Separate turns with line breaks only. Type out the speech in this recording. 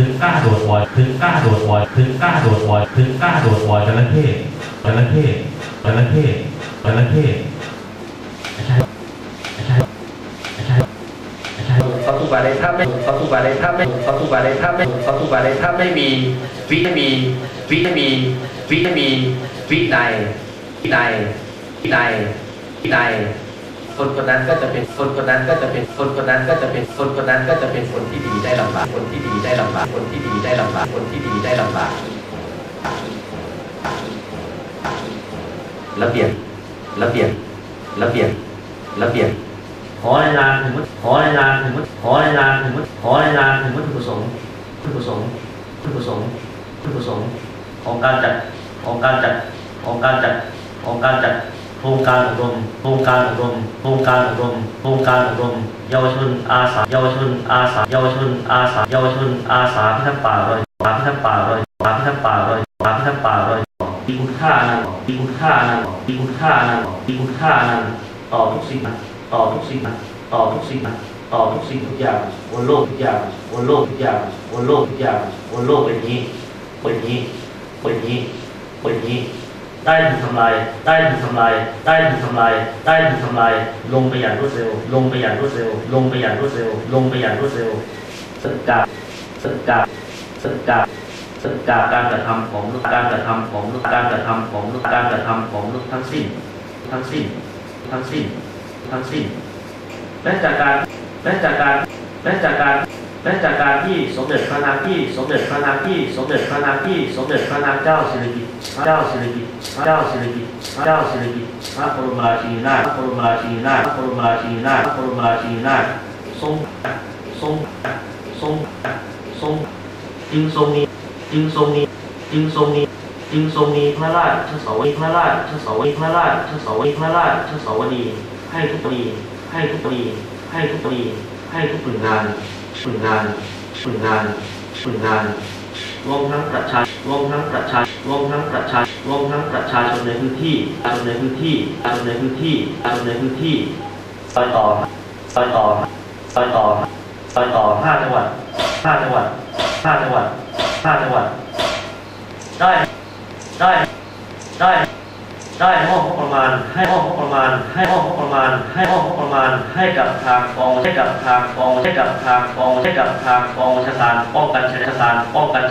ถึงกล้าโดดบ่อยถึงกล้าโดดบ่อยถึงกล้าโดดบ่อยถึงกล้าโดดบ่อยจระเข้จระเข้จระเข้จระเข้ไม่ใช่ไม่ใช่ไม่ใช่ไม่ใช่
เขาทุบาในถ้ำไม่เขาทุบาในถ้ำไม่เขาทุบาในถ้ำไม่เขาทุบาในถ้ำไม่มีวิไม่มีวิไม่มีวิไม่มีวิในวิในวิในวิใน คนคนนั้นก็จะเป็นคนคนนั้นก็จะเป็นคนคนนั้นก็จะเป็นคนคนนั้นก็จะเป็นคนที่ดีได้ลำบากคนที่ดีได้ลำบากคนที่ดีได้ลำบากคนที่ดีได้ลำบากระเบียบระเบียบระเบียบระเบียบ
ขอในนามถึงขอในนามถึงขอในนามถึงขอในนามถึงวัตถุประสงค์วัตถุประสงค์วัตถุประสงค์วัตถุประสงค์ของการจัดของการจัดของการจัดของการจัด รงการอบรมโครงการอบรมโครงการอบรมโครงการอบรมเยาวชนอาสาเยาวชนอาสาเยาวชนอาสาเยาวชนอาสาพิทักษ์ป่าลอยป่าพิทักษ์ป่าลอยป่าพิทักษ์ป่าลอยป่าพิทักษ์ป่าลอยมีคุณค่านั้นมีคุณค่านั้นมีคุณค่านั้นมีคุณค่านั้นต่อทุกสิ่งต่อทุกสิ่งต่อทุกสิ่งต่อทุกสิ่งทุกอย่างบนโลกทุกอย่างบนโลกทุกอย่างบนโลกทุกอย่างบนโลกเป็นนี้เป็นนี้เป็นนี้เป็นนี้ ได้ถูกทำลายได้ถูกทำลายได้ถูกทำลายได้ถูกทำลายลงไปอย่างรวดเร็ว ลงไปอย่างรวดเร็ว ลงไปอย่างรวดเร็ว ลงไปอย่างรวดเร็วสกาสกาสกาสกาการกระทำของนุการกระทำของนุการกระทำของนุการกระทำของนุทั้งสิ้น ทั้งสิ้น ทั้งสิ้น ทั้งสิ้นและจากการและจากการและจากการ และจากการที่สมเด็จพระนางที่สมเด็จพระนางที่สมเด็จพระนางที่สมเด็จพระนางเจ้าสิริกิติ์พระเจ้าสิริกิติ์พระเจ้าสิริกิติ์พระเจ้าสิริกิติ์พระบรมราชินีนาถพระบรมราชินีนาถพระบรมราชินีนาถพระบรมราชินีนาถทรงทรงทรงทรงจึงทรงมีจึงทรงมีจึงทรงมีจึงทรงมีพระราชสวนีพระราชสวนีพระราชสวนีพระราชสวนีให้ทุกปีให้ทุกปีให้ทุกปีให้ทุกผลงาน ผลงานผลงานผลงานรวมทั้งประชารวมทั้งประชารวมทั้งประชารวมทั้งประชาชนในพื้นที่ชาชนในพื้นที่ชาชนในพื้นที่ชาชนในพื้นที่ไปต่อไปต่อไปต่อไปต่อห้าจังหวัดห้าจังหวัดห้าจังหวัดห้าจังหวัดได้ได้ได้ ได้มอบงบประมาณ ให้มอบงบประมาณ ให้มอบงบประมาณ ให้มอบงบประมาณ ให้กับทางกองให้กับทางกองให้กับทางกองให้กับทางกองบัญชาการป้องกันชายชาการป้องกัน